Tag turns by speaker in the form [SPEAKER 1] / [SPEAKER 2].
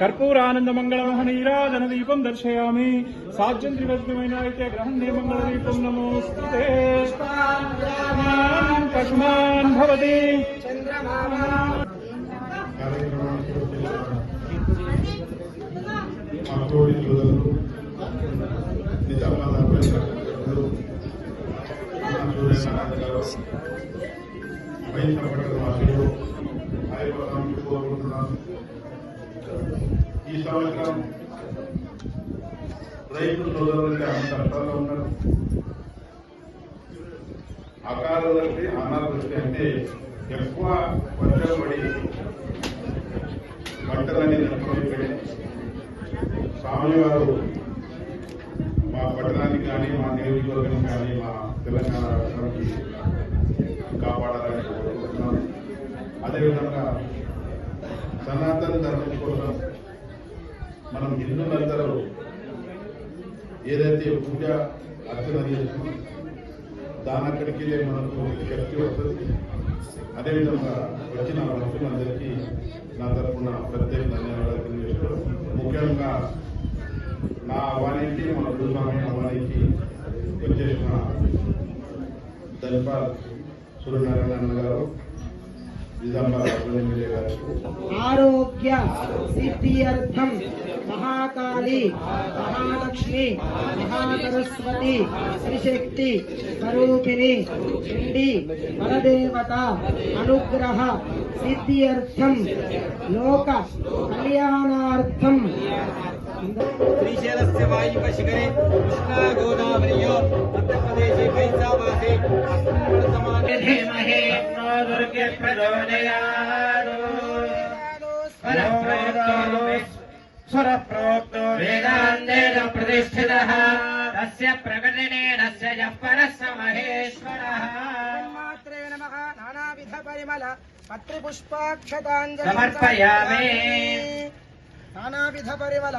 [SPEAKER 1] కర్పూరానంద మంగళమహనీరాజన దీపం దర్శయామి. సాధ్యం త్రివర్గమైన అయితే గ్రహణే మంగళ దీపం నమోస్తుతే. పశుమాన్ భవతి.
[SPEAKER 2] కార్యక్రమానికి వచ్చేసిన మా తోడి సోదరులు నిజామాబాద్ ప్రజలు సూర్యనారాయణ గారు వైద్య వాసులు ఆయనకు కోరుకుంటున్నాను ఈ సంవత్సరం రైతు సోదరులకి అంత కష్టాల్లో ఉన్నారు. అకాల వృష్టి అనావృష్టి అంటే ఎక్కువ వర్షం పడి పంటలన్నీ నష్టమైపోయాయి స్వామి వారు మా పట్టణానికి కానీ మా నియోజకవర్గం కానీ మా తెలంగాణ రాష్ట్రానికి కాపాడాలని కోరుకుంటున్నాను అదేవిధంగా సనాతన ధర్మం కోసం మనం హిందువులందరూ ఏదైతే పూజ అర్చన చేస్తున్నాం దాని అక్కడికి మనకు శక్తి వస్తుంది. అదేవిధంగా వచ్చిన భక్తులందరికీ నా తరఫున ప్రత్యేక ధన్యవాదాలు తెలియజేస్తూ ముఖ్యంగా నా వాణికి మన గురుస్వామి అమ్మాయికి వచ్చేసిన దళిపాల్ సూర్యనారాయణ గారు
[SPEAKER 3] आरोग्य सिद्धियर्थम महाकाली महालक्ष्मी महासरस्वती श्रीशक्ति स्वरूपिणी पिंडी परदेवता अनुग्रह सिद्धियर्थम लोक कल्याणार्थम
[SPEAKER 4] శ్రీశైలస్య వాయువ శిఖరే కృష్ణా గోదావరియో మధ్యప్రదేశే వైశామాసే అస్మిన్
[SPEAKER 3] సమానే
[SPEAKER 4] दुर्गे प्रचोदयादो स्वरप्रोक्तो वेदान्तेन प्रतिष्ठितः तस्य प्रकटनेन स यः परः स महेश्वरः
[SPEAKER 3] नानाविधपरिमल
[SPEAKER 4] पत्रिपुष्पाक्षताञ्जलि
[SPEAKER 3] समर्पयामि नानाविधपरिमल